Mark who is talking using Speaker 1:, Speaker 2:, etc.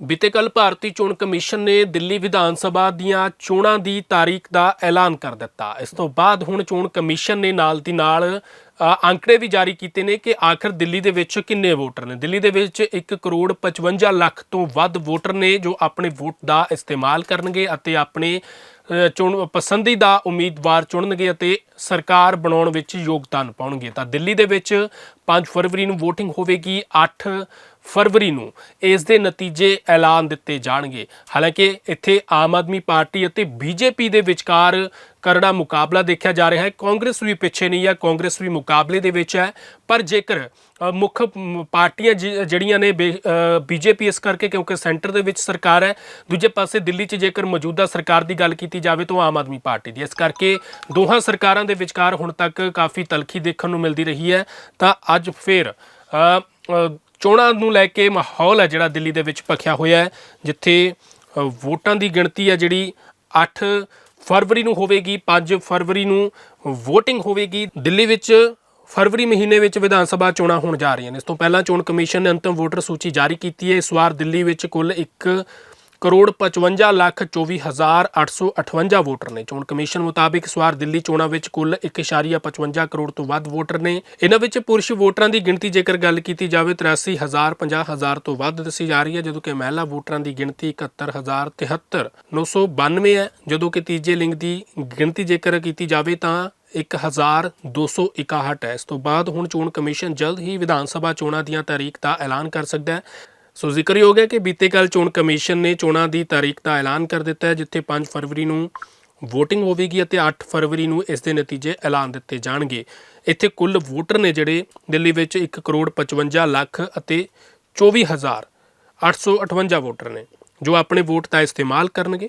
Speaker 1: ਬੀਤੇ ਕੱਲ ਭਾਰਤੀ ਚੋਣ ਕਮਿਸ਼ਨ ਨੇ ਦਿੱਲੀ ਵਿਧਾਨ ਸਭਾ ਦੀਆਂ ਚੋਣਾਂ ਦੀ ਤਾਰੀਖ ਦਾ ਐਲਾਨ ਕਰ ਦਿੱਤਾ। ਇਸ ਤੋਂ ਬਾਅਦ ਹੁਣ ਚੋਣ ਕਮਿਸ਼ਨ ਨੇ ਨਾਲ ਦੀ ਨਾਲ ਅੰਕੜੇ ਵੀ ਜਾਰੀ ਕੀਤੇ ਨੇ ਕਿ ਆਖਰ ਦਿੱਲੀ ਦੇ ਵਿੱਚ ਕਿੰਨੇ ਵੋਟਰ ਨੇ। ਦਿੱਲੀ ਦੇ ਵਿੱਚ 1 ਕਰੋੜ 55 ਲੱਖ ਤੋਂ ਵੱਧ ਵੋਟਰ ਨੇ ਜੋ ਆਪਣੇ ਵੋਟ ਦਾ ਇਸਤੇਮਾਲ ਕਰਨਗੇ ਅਤੇ ਆਪਣੇ ਅ, ਚੁਣ ਪਸੰਦੀਦਾ ਉਮੀਦਵਾਰ ਚੁਣਨਗੇ ਅਤੇ ਸਰਕਾਰ ਬਣਾਉਣ ਵਿੱਚ ਯੋਗਦਾਨ ਪਾਉਣਗੇ। ਤਾਂ ਦਿੱਲੀ ਦੇ ਵਿੱਚ 5 ਫਰਵਰੀ ਨੂੰ VOTING ਹੋਵੇਗੀ 8 ਫਰਵਰੀ ਨੂੰ ਇਸ ਦੇ ਨਤੀਜੇ ਐਲਾਨ ਦਿੱਤੇ ਜਾਣਗੇ। ਹਾਲਾਂਕਿ ਇੱਥੇ ਆਮ ਆਦਮੀ ਪਾਰਟੀ ਅਤੇ ਬੀਜੇਪੀ ਦੇ ਵਿਚਕਾਰ ਕਰੜਾ ਮੁਕਾਬਲਾ ਦੇਖਿਆ ਜਾ ਰਿਹਾ ਹੈ। ਕਾਂਗਰਸ ਵੀ ਪਿੱਛੇ ਨਹੀਂ ਹੈ, ਕਾਂਗਰਸ ਵੀ ਮੁਕਾਬਲੇ ਦੇ ਵਿੱਚ ਹੈ। ਪਰ ਜੇਕਰ ਮੁੱਖ ਪਾਰਟੀਆਂ ਜਿ- ਜਿਹੜੀਆਂ ਨੇ ਬੀਜੇਪੀ ਇਸ ਕਰਕੇ ਕਿਉਂਕਿ ਸੈਂਟਰ ਦੇ ਵਿੱਚ ਸਰਕਾਰ ਹੈ, ਦੂਜੇ ਪਾਸੇ ਦਿੱਲੀ 'ਚ ਜੇਕਰ ਮੌਜੂਦਾ ਸਰਕਾਰ ਦੀ ਗੱਲ ਕੀਤੀ ਜਾਵੇ ਤਾਂ ਆਮ ਆਦਮੀ ਪਾਰਟੀ ਦੀ ਇਸ ਕਰਕੇ ਦੋਹਾਂ ਸਰਕਾਰਾਂ ਦੇ ਵਿਚਕਾਰ ਹੁਣ ਤੱਕ ਕਾਫੀ ਤਲਖੀ ਦੇਖਣ ਨੂੰ ਮਿਲਦੀ ਰਹੀ ਹੈ। ਤਾਂ ਅੱਜ ਫਿਰ ਚੋਣਾਂ ਨੂੰ ਲੈ ਕੇ ਮਾਹੌਲ ਹੈ ਜਿਹੜਾ ਦਿੱਲੀ ਦੇ ਵਿੱਚ ਭਖਿਆ ਹੋਇਆ ਹੈ, ਜਿੱਥੇ ਵੋਟਾਂ ਦੀ ਗਿਣਤੀ ਹੈ ਜਿਹੜੀ 8 ਫਰਵਰੀ ਨੂੰ ਹੋਵੇਗੀ 5 ਫਰਵਰੀ ਨੂੰ VOTING ਹੋਵੇਗੀ। ਦਿੱਲੀ ਵਿੱਚ ਫਰਵਰੀ ਮਹੀਨੇ ਵਿੱਚ ਵਿਧਾਨ ਸਭਾ ਚੋਣਾਂ ਹੋਣ ਜਾ ਰਹੀਆਂ ਨੇ। ਇਸ ਤੋਂ ਪਹਿਲਾਂ ਚੋਣ ਕਮਿਸ਼ਨ ਨੇ ਅੰਤਮ ਵੋਟਰ ਸੂਚੀ ਜਾਰੀ ਕੀਤੀ ਹੈ। ਇਸ ਵਾਰ ਦਿੱਲੀ ਵਿੱਚ ਕੁੱਲ 1 ਕਰੋੜ 55 ਲੱਖ 24 ਹਜ਼ਾਰ 858 ਵੋਟਰ ਨੇ। ਚੋਣ ਕਮਿਸ਼ਨ ਮੁਤਾਬਿਕ ਇਸ ਵਾਰ ਦਿੱਲੀ ਚੋਣਾਂ ਵਿੱਚ ਕੁੱਲ 1.55 ਕਰੋੜ ਤੋਂ ਵੱਧ ਵੋਟਰ ਨੇ। ਇਹਨਾਂ ਵਿੱਚ ਪੁਰਸ਼ ਵੋਟਰਾਂ ਦੀ ਗਿਣਤੀ ਜੇਕਰ ਗੱਲ ਕੀਤੀ ਜਾਵੇ 83 ਹਜ਼ਾਰ 50 ਹਜ਼ਾਰ ਤੋਂ ਵੱਧ ਦੱਸੀ ਜਾ ਰਹੀ ਹੈ, ਜਦੋਂ ਕਿ ਮਹਿਲਾ ਵੋਟਰਾਂ ਦੀ ਗਿਣਤੀ 71073 992 ਹੈ। ਜਦੋਂ ਕਿ ਤੀਜੇ ਲਿੰਗ ਦੀ ਗਿਣਤੀ ਜੇਕਰ ਕੀਤੀ ਜਾਵੇ ਤਾਂ 1261 ਹੈ। ਇਸ ਤੋਂ ਬਾਅਦ ਹੁਣ ਚੋਣ ਕਮਿਸ਼ਨ ਜਲਦ ਹੀ ਵਿਧਾਨ ਸਭਾ ਚੋਣਾਂ ਦੀਆਂ ਤਾਰੀਖ ਦਾ ਐਲਾਨ ਕਰ ਸਕਦਾ ਹੈ। ਸੋ ਜ਼ਿਕਰਯੋਗ ਹੈ ਕਿ ਬੀਤੇ ਕੱਲ ਚੋਣ ਕਮਿਸ਼ਨ ਨੇ ਚੋਣਾਂ ਦੀ ਤਾਰੀਖ ਦਾ ਐਲਾਨ ਕਰ ਦਿੱਤਾ ਹੈ, ਜਿੱਥੇ 5 ਫਰਵਰੀ ਨੂੰ VOTING ਹੋਵੇਗੀ ਅਤੇ 8 ਫਰਵਰੀ ਨੂੰ ਇਸ ਦੇ ਨਤੀਜੇ ਐਲਾਨ ਦਿੱਤੇ ਜਾਣਗੇ। ਇੱਥੇ ਕੁੱਲ ਵੋਟਰ ਨੇ ਜਿਹੜੇ ਦਿੱਲੀ ਵਿੱਚ 1 ਕਰੋੜ 55 ਲੱਖ ਅਤੇ 24 ਹਜ਼ਾਰ 858 ਵੋਟਰ ਨੇ, ਜੋ ਆਪਣੇ ਵੋਟ ਦਾ ਇਸਤੇਮਾਲ ਕਰਨਗੇ।